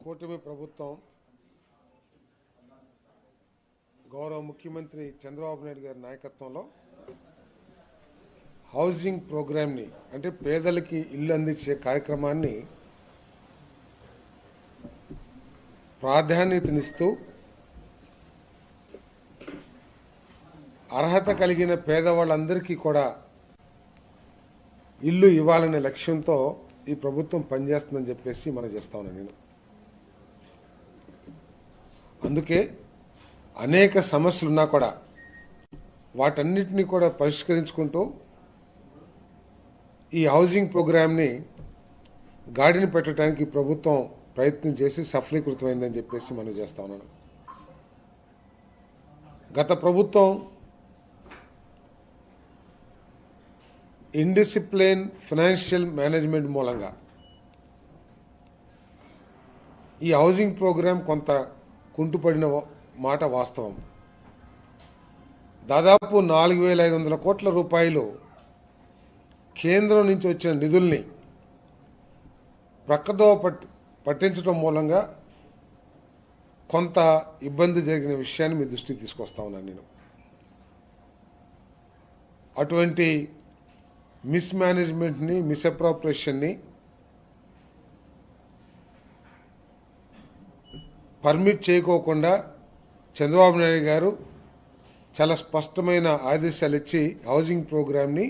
కూటమి ప్రభుత్వం గౌరవ ముఖ్యమంత్రి చంద్రబాబు నాయుడు గారి నాయకత్వంలో హౌసింగ్ ప్రోగ్రామ్ని అంటే పేదలకి ఇల్లు అందించే కార్యక్రమాన్ని ప్రాధాన్యతనిస్తూ అర్హత కలిగిన పేదవాళ్ళందరికీ కూడా ఇల్లు ఇవ్వాలనే లక్ష్యంతో ఈ ప్రభుత్వం పనిచేస్తుందని చెప్పేసి మనం చేస్తా ఉన్నాను నేను. అందుకే అనేక సమస్యలున్నా కూడా వాటన్నిటిని కూడా పరిష్కరించుకుంటూ ఈ హౌసింగ్ ప్రోగ్రామ్ని గాడిని పెట్టడానికి ప్రభుత్వం ప్రయత్నం చేసి సఫలీకృతమైందని చెప్పేసి మనం చేస్తా ఉన్నాను. గత ప్రభుత్వం ఇండిసిప్లిన్ ఫైనాన్షియల్ మేనేజ్మెంట్ మూలంగా ఈ హౌసింగ్ ప్రోగ్రాం కొంత కుంటుపడిన మాట వాస్తవం. దాదాపు నాలుగు వేల ఐదు వందల కోట్ల రూపాయలు కేంద్రం నుంచి వచ్చిన నిధుల్ని ప్రక్కదో పట్ పట్టించడం మూలంగా కొంత ఇబ్బంది జరిగిన విషయాన్ని మీ దృష్టికి తీసుకొస్తా ఉన్నాను నేను. అటువంటి మిస్ మేనేజ్మెంట్ని మిస్అప్రాపరేషన్ని పర్మిట్ చేయకోకుండా చంద్రబాబు నాయుడు గారు చాలా స్పష్టమైన ఆదేశాలు ఇచ్చి హౌసింగ్ ప్రోగ్రామ్ని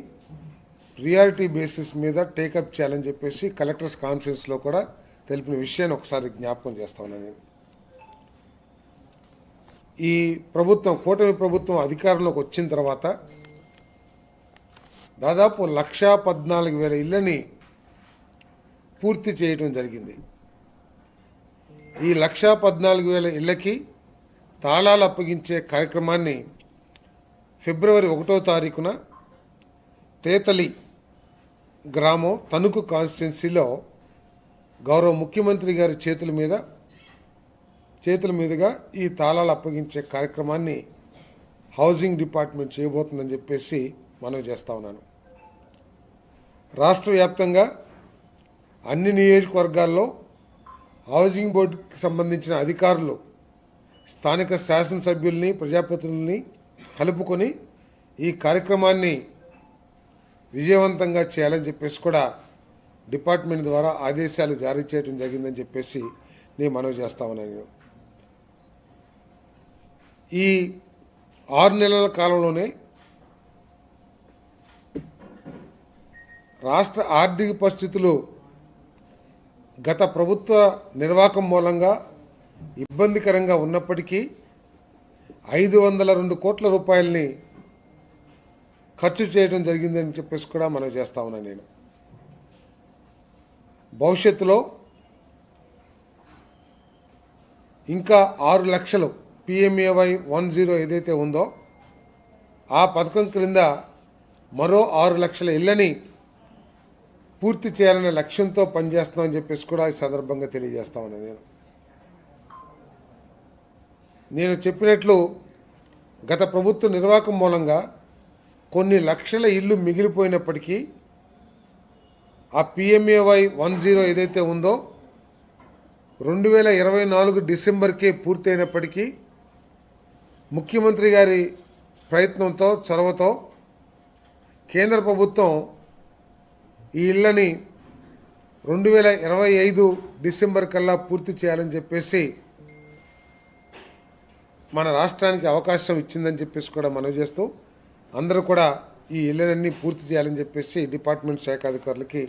ప్రియారిటీ బేసిస్ మీద టేకప్ చేయాలని చెప్పేసి కలెక్టర్స్ కాన్ఫరెన్స్లో కూడా తెలిపిన విషయాన్ని ఒకసారి జ్ఞాపకం చేస్తా ఉన్నాను నేను. ఈ ప్రభుత్వం కూటమి ప్రభుత్వం అధికారంలోకి వచ్చిన తర్వాత దాదాపు లక్షా పద్నాలుగు వేల ఇళ్ళని పూర్తి చేయడం జరిగింది. ఈ లక్షా పద్నాలుగు వేల ఇళ్ళకి తాళాలు అప్పగించే కార్యక్రమాన్ని ఫిబ్రవరి ఒకటో తారీఖున తేతలి గ్రామం తణుకు కాన్స్టిట్యున్సీలో గౌరవ ముఖ్యమంత్రి గారి చేతుల మీద చేతుల మీదుగా ఈ తాళాలు అప్పగించే కార్యక్రమాన్ని హౌసింగ్ డిపార్ట్మెంట్ చేయబోతుందని చెప్పేసి మనవి చేస్తా ఉన్నాను. రాష్ట్ర వ్యాప్తంగా అన్ని నియోజకవర్గాల్లో హౌసింగ్ బోర్డుకి సంబంధించిన అధికారులు స్థానిక శాసనసభ్యుల్ని ప్రజాప్రతినిధుల్ని కలుపుకొని ఈ కార్యక్రమాన్ని విజయవంతంగా చేయాలని చెప్పేసి కూడా డిపార్ట్మెంట్ ద్వారా ఆదేశాలు జారీ చేయడం జరిగిందని చెప్పేసి నేను మనవి చేస్తామని నేను. ఈ ఆరు నెలల కాలంలోనే రాష్ట్ర ఆర్థిక పరిస్థితులు గత ప్రభుత్వ నిర్వాహకం మూలంగా ఇబ్బందికరంగా ఉన్నప్పటికీ ఐదు వందల రెండు కోట్ల రూపాయలని ఖర్చు చేయడం జరిగిందని చెప్పేసి కూడా మనం చేస్తా ఉన్నాను నేను. భవిష్యత్తులో ఇంకా ఆరు లక్షలు పిఎంఏవై వన్ జీరో ఏదైతే ఉందో ఆ పథకం క్రింద మరో ఆరు లక్షల ఇళ్ళని పూర్తి చేయాలనే లక్ష్యంతో పనిచేస్తామని చెప్పేసి కూడా ఈ సందర్భంగా తెలియజేస్తామని నేను. నేను చెప్పినట్లు గత ప్రభుత్వ నిర్వాహకం మూలంగా కొన్ని లక్షల ఇల్లు మిగిలిపోయినప్పటికీ ఆ పిఎంఏవై వన్ జీరో ఏదైతే ఉందో రెండు వేల ఇరవై నాలుగు డిసెంబర్కే పూర్తయినప్పటికీ ముఖ్యమంత్రి గారి ప్రయత్నంతో చొరవతో కేంద్ర ప్రభుత్వం ఈ ఇళ్ళని రెండు వేల ఇరవై ఐదు డిసెంబర్ కల్లా పూర్తి చేయాలని చెప్పేసి మన రాష్ట్రానికి అవకాశం ఇచ్చిందని చెప్పేసి కూడా మనవి చేస్తూ అందరూ కూడా ఈ ఇళ్ళనన్నీ పూర్తి చేయాలని చెప్పేసి డిపార్ట్మెంట్ శాఖ అధికారులకి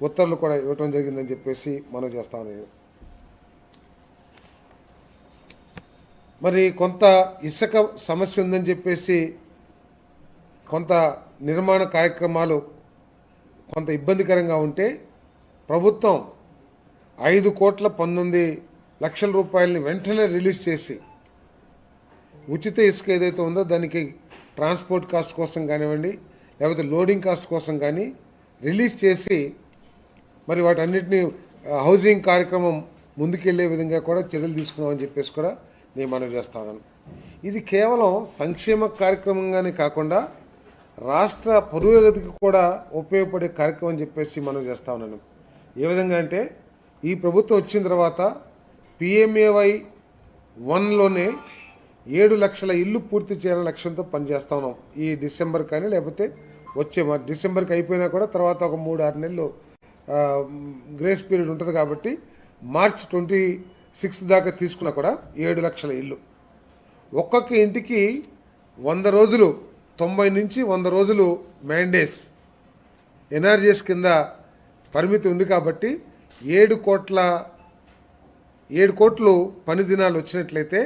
ఉత్తర్వులు కూడా ఇవ్వటం జరిగిందని చెప్పేసి మనం చేస్తాను నేను మరి కొంత ఇసుక సమస్య ఉందని చెప్పేసి కొంత నిర్మాణ కార్యక్రమాలు కొంత ఇబ్బందికరంగా ఉంటే ప్రభుత్వం ఐదు కోట్ల పంతొమ్మిది లక్షల రూపాయలని వెంటనే రిలీజ్ చేసి ఉచిత ఇసుక ఏదైతే ఉందో దానికి ట్రాన్స్పోర్ట్ కాస్ట్ కోసం కానివ్వండి లేకపోతే లోడింగ్ కాస్ట్ కోసం కానీ రిలీజ్ చేసి మరి వాటన్నిటిని హౌసింగ్ కార్యక్రమం ముందుకెళ్ళే విధంగా కూడా చర్యలు తీసుకున్నామని చెప్పేసి కూడా నేను మనం చేస్తాను ఇది కేవలం సంక్షేమ కార్యక్రమంగానే కాకుండా రాష్ట్ర పురోగతికి కూడా ఉపయోగపడే కార్యక్రమం చెప్పేసి మనం చేస్తా ఉన్నాను. ఏ విధంగా అంటే ఈ ప్రభుత్వం వచ్చిన తర్వాత పిఎంఏవై వన్లోనే ఏడు లక్షల ఇల్లు పూర్తి చేయాలనే లక్ష్యంతో పనిచేస్తా ఉన్నాం. ఈ డిసెంబర్ కానీ లేకపోతే వచ్చే మా డిసెంబర్కి అయిపోయినా కూడా తర్వాత ఒక మూడు ఆరు నెలలు గ్రేస్ పీరియడ్ ఉంటుంది కాబట్టి మార్చ్ ట్వంటీ సిక్స్త్ దాకా తీసుకున్నా కూడా ఏడు లక్షల ఇల్లు. ఒక్కొక్క ఇంటికి వంద రోజులు తొంభై నుంచి వంద రోజులు మ్యాండేస్. ఎన్ఆర్జీఎస్ కింద పరిమితి ఉంది కాబట్టి ఏడు కోట్ల ఏడు కోట్లు పని దినాలు వచ్చినట్లయితే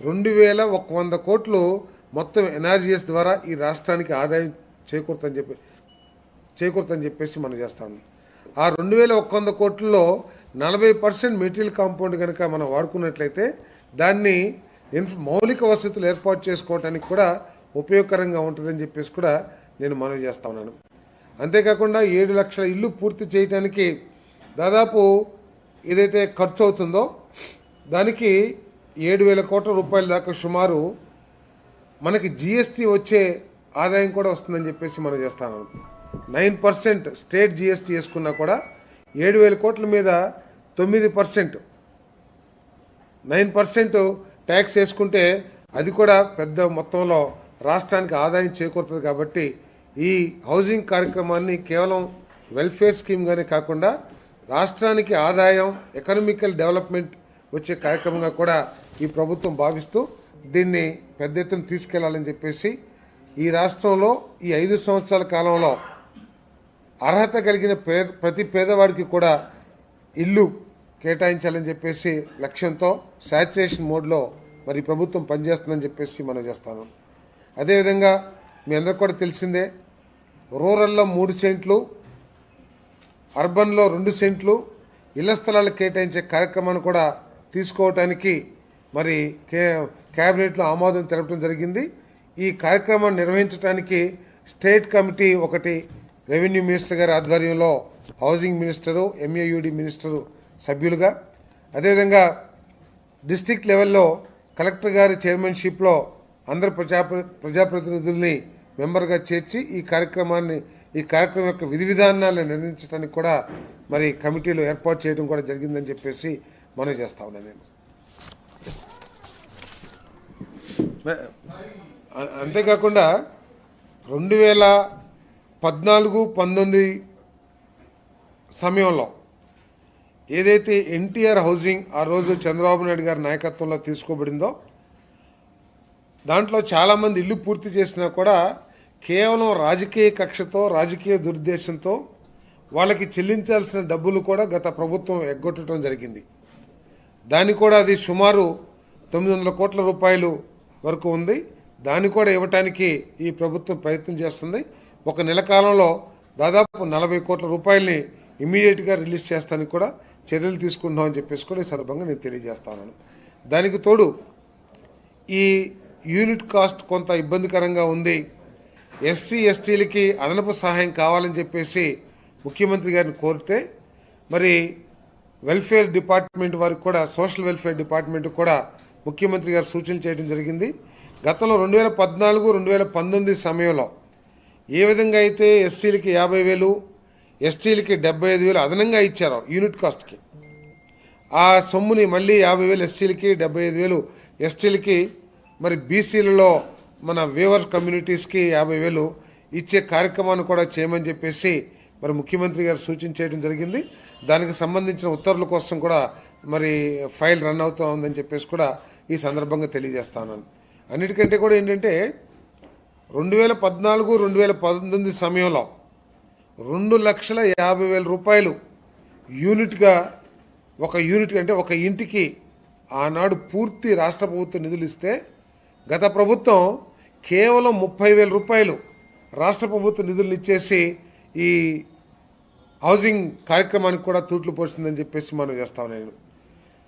రెండు వేల ఒక వంద కోట్లు మొత్తం ఎన్ఆర్జీఎస్ ద్వారా ఈ రాష్ట్రానికి ఆదాయం చేకూరుతని చెప్పి చేకూరుతని చెప్పేసి మనం చేస్తాము ఆ రెండు వేల ఒక వంద కోట్లలో నలభై పర్సెంట్ మెటీరియల్ కాంపౌండ్ కనుక మనం వాడుకున్నట్లయితే దాన్ని మౌలిక వసతులు ఏర్పాటు చేసుకోవడానికి కూడా ఉపయోగకరంగా ఉంటుందని చెప్పేసి కూడా నేను మనవి చేస్తా ఉన్నాను. అంతేకాకుండా ఏడు లక్షల ఇల్లు పూర్తి చేయడానికి దాదాపు ఏదైతే ఖర్చు అవుతుందో దానికి ఏడు వేల కోట్ల రూపాయల దాకా సుమారు మనకి జిఎస్టీ వచ్చే ఆదాయం కూడా వస్తుందని చెప్పేసి మనం చేస్తాను నైన్ పర్సెంట్ స్టేట్ జిఎస్టీ వేసుకున్నా కూడా ఏడు వేల కోట్ల మీద తొమ్మిది పర్సెంట్ నైన్ పర్సెంట్ ట్యాక్స్ వేసుకుంటే అది కూడా పెద్ద మొత్తంలో రాష్ట్రానికి ఆదాయం చేకూరుతుంది కాబట్టి ఈ హౌసింగ్ కార్యక్రమాన్ని కేవలం వెల్ఫేర్ స్కీమ్గానే కాకుండా రాష్ట్రానికి ఆదాయం ఎకనామికల్ డెవలప్మెంట్ వచ్చే కార్యక్రమంగా కూడా ఈ ప్రభుత్వం భావిస్తూ దీన్ని పెద్ద ఎత్తున తీసుకెళ్ళాలని చెప్పేసి ఈ రాష్ట్రంలో ఈ ఐదు సంవత్సరాల కాలంలో అర్హత కలిగిన ప్రతి పేదవాడికి కూడా ఇల్లు కేటాయించాలని చెప్పేసి లక్ష్యంతో శాచురేషన్ మోడ్లో మరి ప్రభుత్వం పనిచేస్తుందని చెప్పేసి మనం చేస్తాను అదేవిధంగా మీ అందరికి కూడా తెలిసిందే రూరల్లో మూడు సెంట్లు అర్బన్లో రెండు సెంట్లు ఇళ్ళ స్థలాలు కేటాయించే కార్యక్రమాన్ని కూడా తీసుకోవటానికి మరి కే క్యాబినెట్లో ఆమోదం తెలపడం జరిగింది. ఈ కార్యక్రమాన్ని నిర్వహించడానికి స్టేట్ కమిటీ ఒకటి రెవెన్యూ మినిస్టర్ గారి ఆధ్వర్యంలో హౌసింగ్ మినిస్టరు ఎంఏయుడి మినిస్టరు సభ్యులుగా అదేవిధంగా డిస్టిక్ లెవెల్లో కలెక్టర్ గారి చైర్మన్షిప్లో అందరు ప్రజా ప్రజాప్రతినిధుల్ని మెంబర్గా చేర్చి ఈ కార్యక్రమాన్ని ఈ కార్యక్రమం యొక్క విధి విధానాలను నిర్ణయించడానికి కూడా మరి కమిటీలు ఏర్పాటు చేయడం కూడా జరిగిందని చెప్పేసి మనం చేస్తా ఉన్నాను నేను. అంతేకాకుండా రెండు వేల పద్నాలుగు పంతొమ్మిది సమయంలో ఏదైతే ఎన్టీఆర్ హౌసింగ్ ఆ రోజు చంద్రబాబు నాయుడు గారి నాయకత్వంలో తీసుకోబడిందో దాంట్లో చాలామంది ఇల్లు పూర్తి చేసినా కూడా కేవలం రాజకీయ కక్షతో రాజకీయ దురుద్దేశంతో వాళ్ళకి చెల్లించాల్సిన డబ్బులు కూడా గత ప్రభుత్వం ఎగ్గొట్టడం జరిగింది. దాన్ని కూడా అది సుమారు తొమ్మిది వందల కోట్ల రూపాయలు వరకు ఉంది. దాన్ని కూడా ఇవ్వటానికి ఈ ప్రభుత్వం ప్రయత్నం చేస్తుంది. ఒక నెల కాలంలో దాదాపు నలభై కోట్ల రూపాయలని ఇమీడియట్గా రిలీజ్ చేస్తానికి కూడా చర్యలు తీసుకుంటామని చెప్పేసి కూడా ఈ సందర్భంగా నేను తెలియజేస్తాను దానికి తోడు ఈ యూనిట్ కాస్ట్ కొంత ఇబ్బందికరంగా ఉంది. ఎస్సీ ఎస్టీలకి అదనపు సహాయం కావాలని చెప్పేసి ముఖ్యమంత్రి గారిని కోరితే మరి వెల్ఫేర్ డిపార్ట్మెంట్ వారికి కూడా సోషల్ వెల్ఫేర్ డిపార్ట్మెంట్ కూడా ముఖ్యమంత్రి గారు సూచన చేయడం జరిగింది. గతంలో రెండు వేల పద్నాలుగు రెండు వేల పంతొమ్మిది సమయంలో ఏ విధంగా అయితే ఎస్సీలకి యాభై వేలు ఎస్టీలకి డెబ్బై ఐదు వేలు అదనంగా ఇచ్చారు యూనిట్ కాస్ట్కి ఆ సొమ్ముని మళ్ళీ యాభై వేలు ఎస్సీలకి డెబ్బై ఐదు వేలు ఎస్టీలకి మరి బీసీలలో మన వేవర్స్ కమ్యూనిటీస్కి యాభై వేలు ఇచ్చే కార్యక్రమాన్ని కూడా చేయమని చెప్పేసి మరి ముఖ్యమంత్రి గారు సూచన చేయడం జరిగింది. దానికి సంబంధించిన ఉత్తర్వుల కోసం కూడా మరి ఫైల్ రన్ అవుతూ ఉందని చెప్పేసి కూడా ఈ సందర్భంగా తెలియజేస్తాను. అన్నిటికంటే కూడా ఏంటంటే రెండు వేల పద్నాలుగు రెండు వేల పంతొమ్మిది సమయంలో రెండు లక్షల యాభై వేల రూపాయలు యూనిట్గా ఒక యూనిట్ అంటే ఒక ఇంటికి ఆనాడు పూర్తి రాష్ట్ర ప్రభుత్వం నిధులు ఇస్తే గత ప్రభుత్వం కేవలం ముప్పై వేల రూపాయలు రాష్ట్ర ప్రభుత్వ నిధులను ఇచ్చేసి ఈ హౌసింగ్ కార్యక్రమానికి కూడా తూట్లు పోస్తుందని చెప్పేసి మనం చేస్తాం నేను.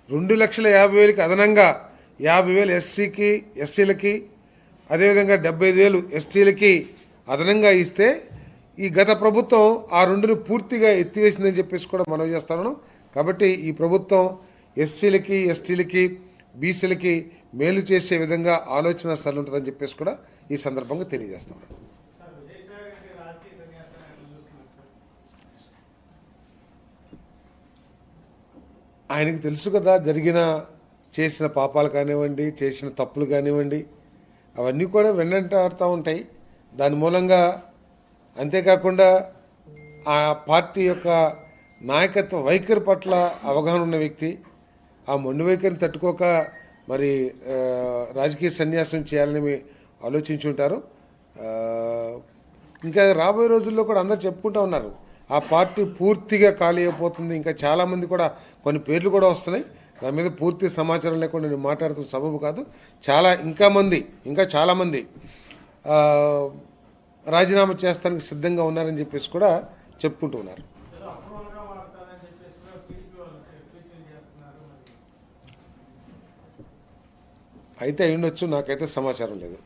రెండు లక్షల యాభై వేలకి అదనంగా యాభై వేలు ఎస్సీకి ఎస్సీలకి అదేవిధంగా డెబ్బై ఐదు వేలు ఎస్టీలకి అదనంగా ఇస్తే ఈ గత ప్రభుత్వం ఆ రెండును పూర్తిగా ఎత్తివేసిందని చెప్పేసి కూడా మనం చేస్తాను కాబట్టి ఈ ప్రభుత్వం ఎస్సీలకి ఎస్టీలకి బీసీలకి మేలు చేసే విధంగా ఆలోచన సరి ఉంటుందని చెప్పేసి కూడా ఈ సందర్భంగా తెలియజేస్తున్నాను ఆయనకు ఆయనకి తెలుసు కదా జరిగిన చేసిన పాపాలు కానివ్వండి చేసిన తప్పులు కానివ్వండి అవన్నీ కూడా వెన్నంటాడుతూ ఉంటాయి. దాని మూలంగా అంతేకాకుండా ఆ పార్టీ యొక్క నాయకత్వ వైఖరి పట్ల అవగాహన ఉన్న వ్యక్తి ఆ మొండు వైఖరిని తట్టుకోక మరి రాజకీయ సన్యాసం చేయాలని ఆలోచించుంటారు ఇంకా రాబోయే రోజుల్లో కూడా అందరు చెప్పుకుంటూ ఉన్నారు. ఆ పార్టీ పూర్తిగా ఖాళీ అయిపోతుంది. ఇంకా చాలామంది కూడా కొన్ని పేర్లు కూడా వస్తున్నాయి. దాని మీద పూర్తి సమాచారం లేకుండా నేను మాట్లాడుతున్న సబబు కాదు. చాలా ఇంకా మంది ఇంకా చాలామంది రాజీనామా చేస్తానికి సిద్ధంగా ఉన్నారని చెప్పేసి కూడా చెప్పుకుంటూ ఉన్నారు ఏదో అప్రూవల్గా వాడతారని చెప్పేసి కూడా టీడీపీ వాళ్ళు ట్వీట్లు చేస్తున్నారు మరి అయితే అయ్యుండొచ్చు నాకైతే సమాచారం లేదు.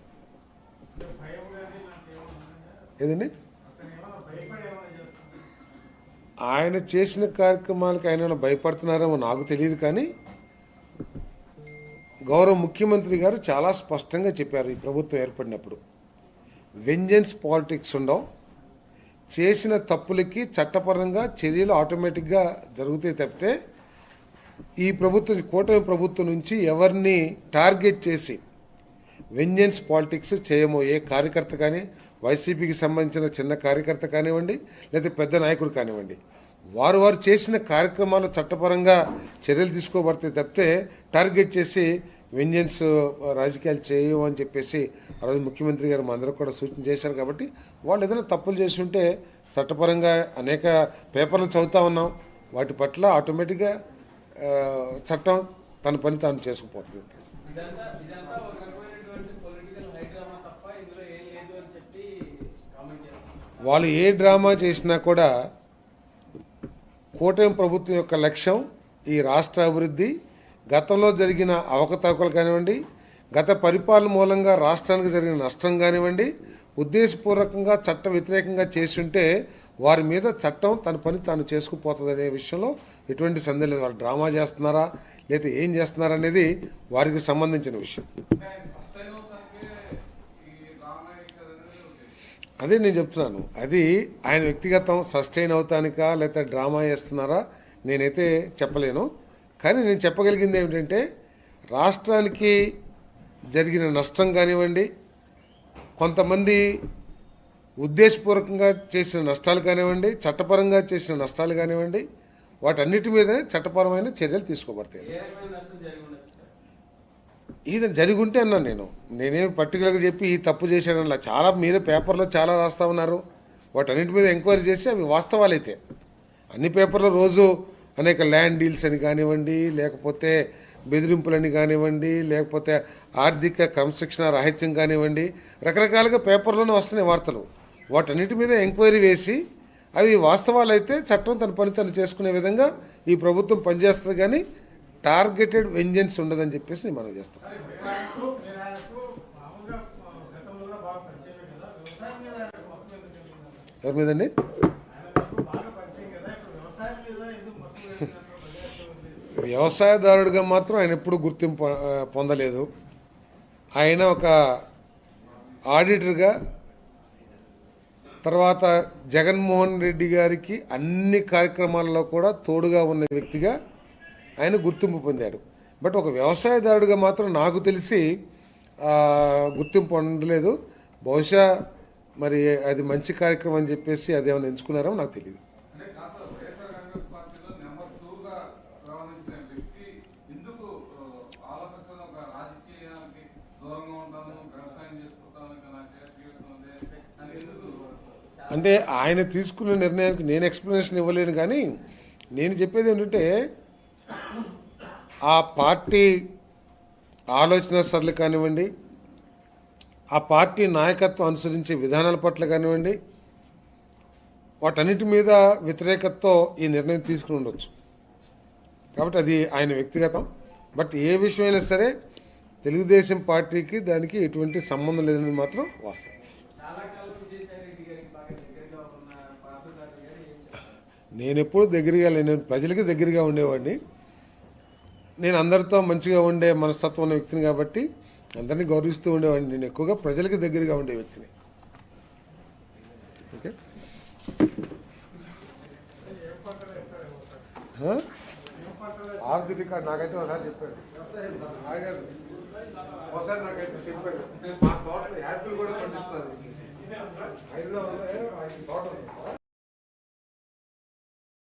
ఏదండి? ఆయన చేసిన కార్యక్రమాలకు ఆయన భయపడుతున్నారేమో నాకు తెలియదు కానీ గౌరవ ముఖ్యమంత్రి గారు చాలా స్పష్టంగా చెప్పారు ఈ ప్రభుత్వం ఏర్పడినప్పుడు. వెంజెన్స్ పాలిటిక్స్ ఉండవు. చేసిన తప్పులకి చట్టపరంగా చర్యలు ఆటోమేటిక్గా జరుగుతాయి తప్పితే ఈ ప్రభుత్వం కూటమి ప్రభుత్వం నుంచి ఎవరిని టార్గెట్ చేసి వెంజన్స్ పాలిటిక్స్ చేయము ఏ కార్యకర్త కానీ వైసీపీకి సంబంధించిన చిన్న కార్యకర్త కానివ్వండి లేదా పెద్ద నాయకుడు కానివ్వండి వారు వారు చేసిన కార్యక్రమాలు చట్టపరంగా చర్యలు తీసుకోబడితే తప్పితే టార్గెట్ చేసి వెంజన్స్ రాజకీయాలు చేయము అని చెప్పేసి ఆ రోజు ముఖ్యమంత్రి గారు మా అందరూ కూడా సూచన చేశారు కాబట్టి వాళ్ళు ఏదైనా తప్పులు చేసి ఉంటే చట్టపరంగా అనేక పేపర్లు చదువుతా ఉన్నాం. వాటి పట్ల ఆటోమేటిక్గా చట్టం తన పని తాను చేసుకుపోతుంది. వాళ్ళు ఏ డ్రామా చేసినా కూడా కూటమి ప్రభుత్వం యొక్క లక్ష్యం ఈ రాష్ట్ర అభివృద్ధి గతంలో జరిగిన అవకతవకలు కానివ్వండి గత పరిపాలన మూలంగా రాష్ట్రానికి జరిగిన నష్టం కానివ్వండి ఉద్దేశపూర్వకంగా చట్ట వ్యతిరేకంగా చేసి ఉంటే వారి మీద చట్టం తన పని తాను చేసుకుపోతుంది అనే విషయంలో ఎటువంటి సందేహం లేదు. వాళ్ళు డ్రామా చేస్తున్నారా? లేకపోతే ఏం చేస్తున్నారా అనేది వారికి సంబంధించిన విషయం. అదే నేను చెప్తున్నాను. అది ఆయన వ్యక్తిగతం సస్టైన్ అవుతానికా లేకపోతే డ్రామా చేస్తున్నారా? నేనైతే చెప్పలేను. కానీ నేను చెప్పగలిగింది ఏమిటంటే రాష్ట్రానికి జరిగిన నష్టం కానివ్వండి కొంతమంది ఉద్దేశపూర్వకంగా చేసిన నష్టాలు కానివ్వండి చట్టపరంగా చేసిన నష్టాలు కానివ్వండి వాటన్నిటి మీదనే చట్టపరమైన చర్యలు తీసుకోబడతాయి. ఏ జరిగి ఇది ఉంటే అన్నాను నేను. నేనేమి పర్టికులర్గా చెప్పి ఈ తప్పు చేశానన్నా చాలా మీరే పేపర్లో చాలా రాస్తా ఉన్నారు. వాటన్నిటి మీద ఎంక్వైరీ చేసి అవి వాస్తవాలైతే. అన్ని పేపర్లో రోజు అనేక ల్యాండ్ డీల్స్ అని కానివ్వండి లేకపోతే బెదిరింపులని కానివ్వండి లేకపోతే ఆర్థిక క్రమశిక్షణ రాహిత్యం కానివ్వండి రకరకాలుగా పేపర్లోనే వస్తున్నాయి వార్తలు. వాటన్నిటి మీద ఎంక్వైరీ వేసి అవి వాస్తవాలైతే చట్టం తన పని తను చేసుకునే విధంగా ఈ ప్రభుత్వం పనిచేస్తుంది కానీ టార్గెటెడ్ వెంజెన్స్ ఉండదని చెప్పేసి నేను మనం చేస్తాం ఎవరి మీదండి? వ్యవసాయదారుడిగా మాత్రం ఆయన ఎప్పుడు గుర్తింపు పొందలేదు. ఆయన ఒక ఆడిటర్గా తర్వాత జగన్మోహన్ రెడ్డి గారికి అన్ని కార్యక్రమాల్లో కూడా తోడుగా ఉన్న వ్యక్తిగా ఆయన గుర్తింపు పొందాడు. బట్ ఒక వ్యవసాయదారుడిగా మాత్రం నాకు తెలిసి గుర్తింపు పొందలేదు. బహుశా మరి అది మంచి కార్యక్రమం అని చెప్పేసి అదేమైనా ఎంచుకున్నారో నాకు తెలియదు అంటే ఆయన తీసుకున్న నిర్ణయానికి నేను ఎక్స్ప్లెనేషన్ ఇవ్వలేను కానీ నేను చెప్పేది ఏంటంటే ఆ పార్టీ ఆలోచన సరళి కానివ్వండి ఆ పార్టీ నాయకత్వం అనుసరించే విధానాల పట్ల కానివ్వండి వాటన్నిటి మీద వ్యతిరేకతతో ఈ నిర్ణయం తీసుకుని ఉండొచ్చు. కాబట్టి అది ఆయన వ్యక్తిగతం. బట్ ఏ విషయమైనా సరే తెలుగుదేశం పార్టీకి దానికి ఎటువంటి సంబంధం లేదనేది మాత్రం వాస్తవం చాలా కాలం విజయసాయి రెడ్డి గారికి బాగా దగ్గరగా ఉన్న పాత్రధారి గారు ఏం చెప్తారు నేను ఎప్పుడు దగ్గరగా లేని ప్రజలకి దగ్గరగా ఉండేవాడిని. నేను అందరితో మంచిగా ఉండే మనస్తత్వం ఉన్న వ్యక్తిని కాబట్టి అందరినీ గౌరవిస్తూ ఉండేవాడిని. నేను ఎక్కువగా ప్రజలకి దగ్గరగా ఉండే వ్యక్తిని. ఓకే? ఆర్థిక రికార్డ్ నాకైతే ఒకసారి చెప్పాడు. ఆగారు. ఒకసారి నాకైతే చెప్పాడు. మా తోటలో యాపిల్ కూడా పండిస్తారు. హైదరాబాద్లో ఐదు తోటలు